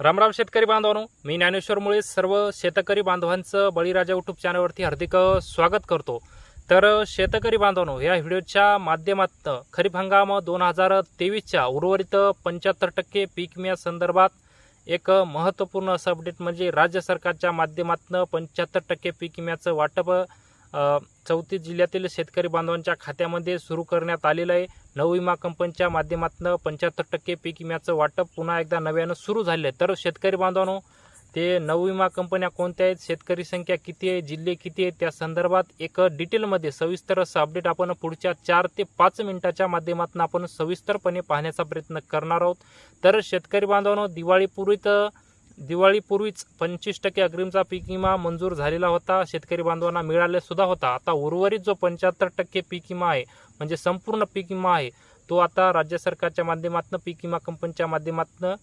रामराम शेतकरी बांधवांनो मी ज्ञानेश्वर मुळे सर्व शेतकरी बांधवांचं बळीराजा युट्यूब चॅनलवरती हार्दिक स्वागत करतो. तर शेतकरी बांधवांनो या व्हिडिओच्या माध्यमात खरीप हंगाम दोन हजार तेवीसच्या उर्वरित पंच्याहत्तर टक्के पीक विम्या संदर्भात एक महत्त्वपूर्ण असं अपडेट म्हणजे राज्य सरकारच्या माध्यमातून पंच्याहत्तर टक्के पीक विम्याचं वाटप चौतीस जिल्ह्यातील शेतकरी बांधवांच्या खात्यामध्ये सुरू करण्यात आलेलं आहे. नव विमा कंपनीच्या माध्यमातून पंच्याहत्तर टक्के पीक विम्याचं वाटप पुन्हा एकदा नव्यानं सुरू झाले आहे तर शेतकरी बांधवांनो ते नव विमा कंपन्या कोणत्या आहेत? शेतकरी संख्या किती आहे? जिल्हे किती आहे त्या संदर्भात एक डिटेलमध्ये सविस्तर असं अपडेट आपण पुढच्या चार ते पाच मिनिटाच्या माध्यमातून आपण सविस्तरपणे पाहण्याचा प्रयत्न करणार आहोत. तर शेतकरी बांधवांनो दिवाळीपूर्वीत दिवाळीपूर्वीच पंचवीस टक्के अग्रिमचा पीक विमा मंजूर झालेला होता. शेतकरी बांधवांना मिळालेसुद्धा होता. आता उर्वरित जो पंच्याहत्तर टक्के पीक विमा आहे म्हणजे संपूर्ण पीक विमा आहे. तो आता राज्य सरकारच्या माध्यमातून पीक विमा कंपनीच्या माध्यमातून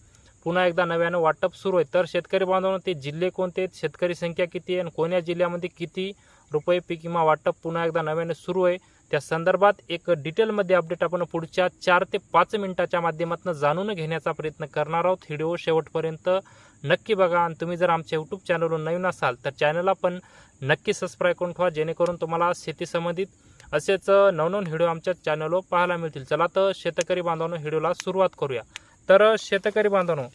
पुन्हा एकदा नव्यानं वाटप सुरू आहे. तर शेतकरी बांधवांनो ते जिल्हे कोणते आहेत? शेतकरी संख्या किती आहे? आणि कोण्या जिल्ह्यामध्ये किती रुपये पीक विमा वाटप पुन्हा एकदा नव्यानं सुरू आहे? त्या संदर्भात एक डिटेलमध्ये अपडेट आपण पुढच्या चार ते पाच मिनिटाच्या माध्यमातून जाणून घेण्याचा प्रयत्न करणार आहोत. व्हिडिओ शेवटपर्यंत नक्की बघा. आणि तुम्ही जर आमच्या यूट्यूब चॅनलवर नवीन असाल तर चॅनलला पण नक्की सबस्क्राईब करून ठेवा जेणेकरून तुम्हाला शेती संबंधित असेच नवनवीन व्हिडिओ आमच्या चॅनलवर पाहायला मिळतील. चला तर शेतकरी बांधवांनो व्हिडिओला सुरुवात करूया. तर शेतकरी बांधवांनो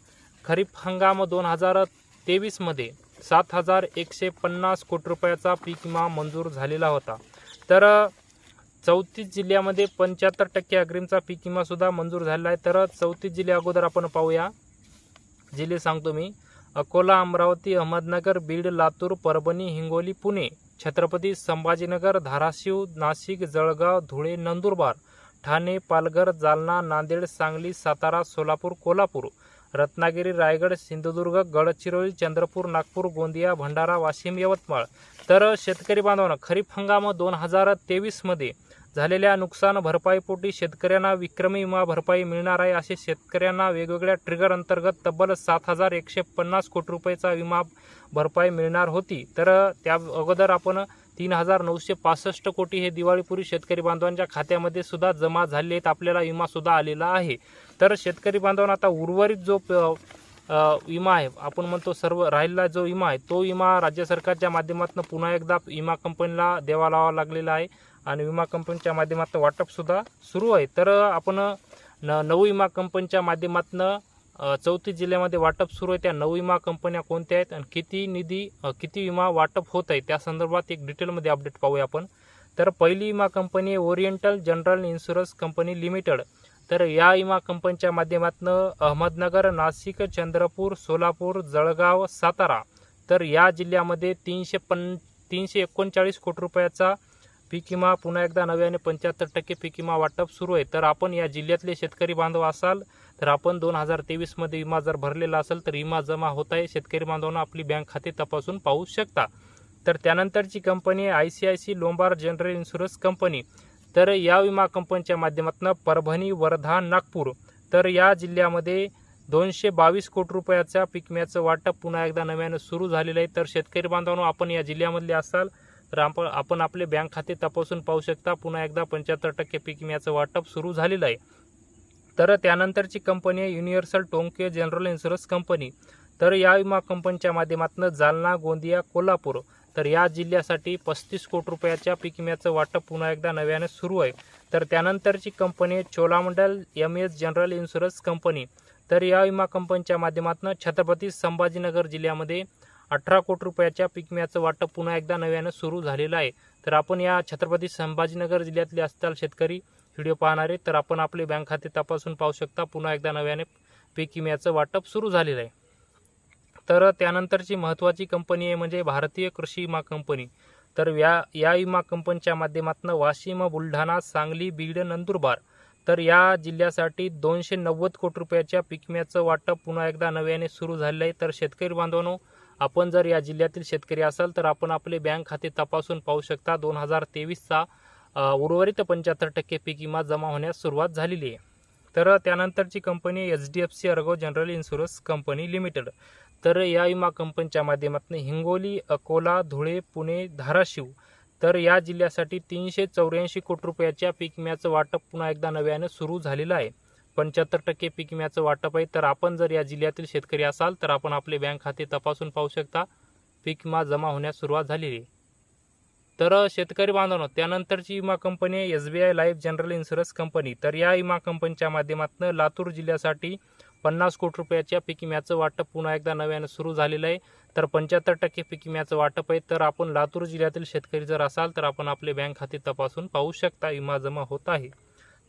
खरीप हंगाम दोन हजार तेवीसमध्ये सात हजार एकशे पन्नास कोटी रुपयाचा पीक विमा मंजूर झालेला होता. तर चौतीस जिल्ह्यामध्ये पंच्याहत्तर टक्के अग्रिमचा पीक विमासुद्धा मंजूर झालेला आहे. तर चौतीस जिल्हे अगोदर आपण पाहूया. जिल्हे सांगतो मी. अकोला अमरावती अहमदनगर बीड लातूर परभणी हिंगोली पुणे. छत्रपती संभाजीनगर धाराशिव नाशिक जळगाव धुळे नंदुरबार ठाणे पालघर जालना नांदेड सांगली सातारा सोलापूर कोल्हापूर रत्नागिरी रायगड सिंधुदुर्ग गडचिरोली चंद्रपूर नागपूर गोंदिया भंडारा वाशिम यवतमाळ. तर शेतकरी बांधवांना खरीप हंगाम दोन हजार तेवीसमध्ये झालेल्या नुकसान भरपाईपोटी शेतकऱ्यांना विक्रमी विमा भरपाई मिळणार आहे असे शेतकऱ्यांना वेगवेगळ्या ट्रिगर अंतर्गत तब्बल सात हजार एकशे पन्नास कोटी रुपयेचा विमा भरपाई मिळणार होती. तर त्या अगोदर आपण तीन हजार नऊशे पासष्ट कोटी हे दिवाळीपूर्वी शेतकरी बांधवांच्या खात्यामध्ये सुद्धा जमा झाले आहेत. आपल्याला विमा सुद्धा आलेला आहे. तर शेतकरी बांधवांना आता उर्वरित जो प- विमा आहे आपण म्हणतो सर्व राहिलेला जो विमा आहे तो विमा राज्य सरकारच्या माध्यमातून पुन्हा एकदा विमा कंपनीला द्यावा लावा लागलेला आहे. आणि विमा कंपनीच्या माध्यमातून वाटपसुद्धा सुरू आहे. तर आपण न नऊ विमा कंपनीच्या माध्यमातून चौतीस जिल्ह्यामध्ये वाटप सुरू आहे. त्या नऊ विमा कंपन्या कोणत्या आहेत आणि किती निधी किती विमा वाटप होत आहे त्या संदर्भात एक डिटेलमध्ये अपडेट पाहूया आपण. तर पहिली विमा कंपनी आहे Oriental General Insurance Company Limited. तर या विमा कंपनीच्या माध्यमातून अहमदनगर नाशिक चंद्रपूर सोलापूर जळगाव सातारा. तर या जिल्ह्यामध्ये तीनशे पन तीनशे एकोणचाळीस कोटी रुपयाचा पीक विमा पुन्हा एकदा नव्याने पंच्याहत्तर टक्के पीक विमा वाटप सुरू आहे. तर आपण या जिल्ह्यातले शेतकरी बांधव असाल तर आपण दोन हजार तेवीसमध्ये विमा जर भरलेला असेल तर विमा जमा होत आहे. शेतकरी बांधवांना आपली बँक खाते तपासून पाहू शकता. तर त्यानंतरची कंपनी आहे I C I C Lombard General Insurance Company. तर या विमा कंपनीच्या माध्यमातून परभणी वर्धा नागपूर तर या जिल्ह्यामध्ये दोनशे बावीस कोटी रुपयाच्या पीक विम्याचं वाटप पुन्हा एकदा नव्यानं सुरू झालेलं आहे. तर शेतकरी बांधवांनो आपण या जिल्ह्यामधले असाल आपण आपण आपले बँक खाते तपासून पाहू शकता. पुन्हा एकदा पंच्याहत्तर टक्के पीक विम्याचं वाटप सुरू झालेलं आहे. तर त्यानंतरची कंपनी आहे युनिव्हर्सल टोंके जनरल इन्शुरन्स कंपनी. तर या विमा कंपनीच्या माध्यमातून जालना गोंदिया कोल्हापूर तर या जिल्ह्यासाठी पस्तीस कोटी रुपयाच्या पीक विम्याचं वाटप पुन्हा एकदा नव्याने सुरू आहे. तर त्यानंतरची कंपनी आहे Cholamandalam M S General Insurance Company. तर या विमा कंपनीच्या माध्यमातून छत्रपती संभाजीनगर जिल्ह्यामध्ये अठरा कोटी रुपयाच्या पीक विम्याचं वाटप पुन्हा एकदा नव्यानं सुरू झालेलं आहे. तर आपण या छत्रपती संभाजीनगर जिल्ह्यातले असताल शेतकरी व्हिडिओ पाहणारे तर आपण आपले बँक खाते तपासून पाहू शकता पुन्हा एकदा नव्याने पीक विम्याचं वाटप सुरू झालेलं आहे. तर त्यानंतरची महत्त्वाची कंपनी आहे म्हणजे भारतीय कृषी विमा कंपनी. तर या या विमा कंपनीच्या माध्यमातून वाशिम बुलढाणा सांगली बीड नंदुरबार तर या जिल्ह्यासाठी दोनशे नव्वद कोटी रुपयाच्या पीक विम्याचं वाटप पुन्हा एकदा नव्याने सुरू झालेलं आहे. तर शेतकरी बांधवांनो आपण जर या जिल्ह्यातील शेतकरी असाल तर आपण आपले बँक खाते तपासून पाहू शकता. दोन हजार तेवीसचा उर्वरित पंच्याहत्तर टक्के पीक विमा जमा होण्यास सुरुवात झालेली आहे. तर त्यानंतरची company H D F C ERGO General Insurance Company Limited. तर या विमा कंपनीच्या माध्यमातून हिंगोली अकोला धुळे पुणे धाराशिव तर या जिल्ह्यासाठी तीनशे चौऱ्याऐंशी कोटी रुपयाच्या पीक विम्याचं वाटप पुन्हा एकदा नव्यानं सुरू झालेलं आहे. पंच्याहत्तर टक्के पीक विम्याचं वाटप आहे. तर आपण जर या जिल्ह्यातील शेतकरी असाल तर आपण आपले बँक खाते तपासून पाहू शकता. पीक विमा जमा होण्यास सुरुवात झालेली आहे. तर शेतकरी बांधवांनो त्यानंतरची विमा कंपनी आहे S B I Life General Insurance Company. तर या विमा कंपनीच्या माध्यमातून लातूर जिल्ह्यासाठी पन्नास कोटी रुपयाच्या पीक विम्याचं वाटप पुन्हा एकदा नव्यानं सुरू झालेलं आहे. तर पंच्याहत्तर टक्के पीक विम्याचं वाटप आहे. तर आपण लातूर जिल्ह्यातील शेतकरी जर असाल तर आपण आपले बँक खाते तपासून पाहू शकता विमा जमा होत आहे.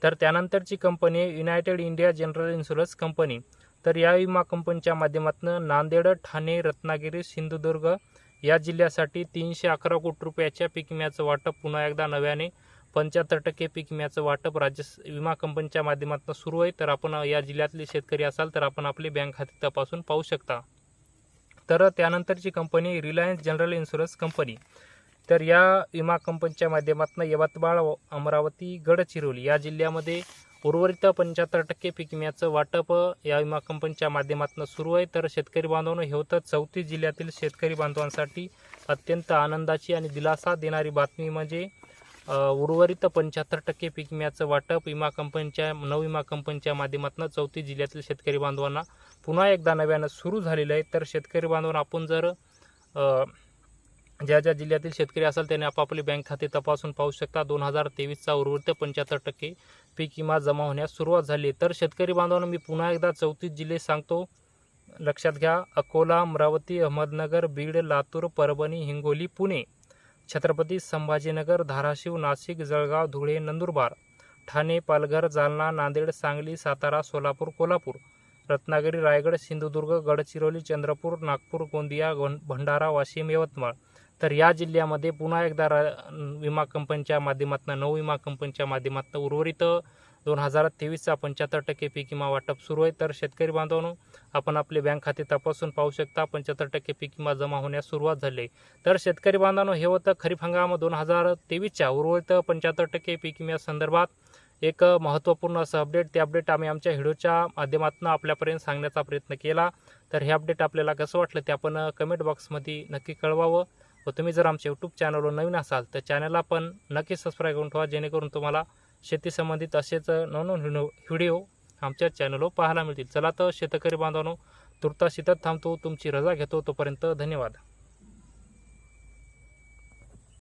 तर त्यानंतरची कंपनी आहे United India General Insurance Company. तर या विमा कंपनीच्या माध्यमातून नांदेड ठाणे रत्नागिरी सिंधुदुर्ग या जिल्ह्यासाठी तीनशे अकरा कोटी रुपयाच्या पीक विम्याचं वाटप पुन्हा एकदा नव्याने पंच्याहत्तर टक्के पीक विम्याचं वाटप राज्य विमा कंपनीच्या माध्यमातून सुरू आहे. तर आपण या जिल्ह्यातले शेतकरी असाल तर आपण आपले बँक खाते तपासून पाहू शकता. तर त्यानंतरची company Reliance General Insurance Company तर या विमा कंपनीच्या माध्यमातून यवतमाळ अमरावती गडचिरोली या जिल्ह्यामध्ये उर्वरित पंच्याहत्तर टक्के पीक विम्याचं वाटप या विमा कंपनीच्या माध्यमातून सुरू आहे. तर शेतकरी बांधवांनो हे होतं चौतीस जिल्ह्यातील शेतकरी बांधवांसाठी अत्यंत आनंदाची आणि दिलासा देणारी बातमी म्हणजे उर्वरित पंच्याहत्तर टक्के पीक विम्याचं वाटप विमा कंपनीच्या नवविमा कंपनीच्या माध्यमातून चौतीस जिल्ह्यातील शेतकरी बांधवांना पुन्हा एकदा नव्यानं सुरू झालेलं आहे. तर शेतकरी बांधवांना आपण जर ज्या ज्या जिल्ह्यातील शेतकरी असाल त्यांनी आपापले बँक खाते तपासून पाहू शकता. दोन हजार तेवीसचा उर्वरित पंच्याहत्तर टक्के पीक विमा जमा होण्यास सुरुवात झाली तर शेतकरी बांधवांना मी पुन्हा एकदा चौतीस जिल्हे सांगतो. लक्षात घ्या अकोला अमरावती अहमदनगर बीड लातूर परभणी हिंगोली पुणे छत्रपती संभाजीनगर धाराशिव नाशिक जळगाव धुळे नंदुरबार ठाणे पालघर जालना नांदेड सांगली सातारा सोलापूर कोल्हापूर रत्नागिरी रायगड सिंधुदुर्ग गडचिरोली चंद्रपूर नागपूर गोंदिया भंडारा वाशिम यवतमाळ तर या जिल्ह्यामध्ये पुन्हा एकदा रा विमा कंपनीच्या माध्यमातून नऊ विमा कंपनीच्या माध्यमातून उर्वरित दोन हजार तेवीसचा पंच्याहत्तर टक्के पीक विमा वाटप सुरू आहे. तर शेतकरी बांधवांनो आपण आपले बँक खाते तपासून पाहू शकता पंच्याहत्तर टक्के पीक विमा जमा होण्यास सुरुवात झाली. तर शेतकरी बांधवांनो हे होतं खरीप हंगाम दोन हजार तेवीसच्या उर्वरित पंच्याहत्तर टक्के पीक विम्यासंदर्भात एक महत्त्वपूर्ण असं अपडेट ते अपडेट आम्ही आमच्या व्हिडिओच्या माध्यमातून आपल्यापर्यंत सांगण्याचा प्रयत्न केला. तर हे अपडेट आपल्याला कसं वाटलं ते आपण कमेंट बॉक्समध्ये नक्की कळवावं. व तुम्ही जर आमच्या यूट्यूब चॅनलवर नवीन असाल तर चॅनलला पण नक्की सबस्क्राईब करून ठेवा जेणेकरून तुम्हाला शेती संबंधित असेच नवनवीन व्हिडिओ आमच्या चॅनलवर पाहायला मिळतील. चला तर शेतकरी बांधवांनो तुर्ता शितात थांबतो. तुमची रजा घेतो. तोपर्यंत धन्यवाद.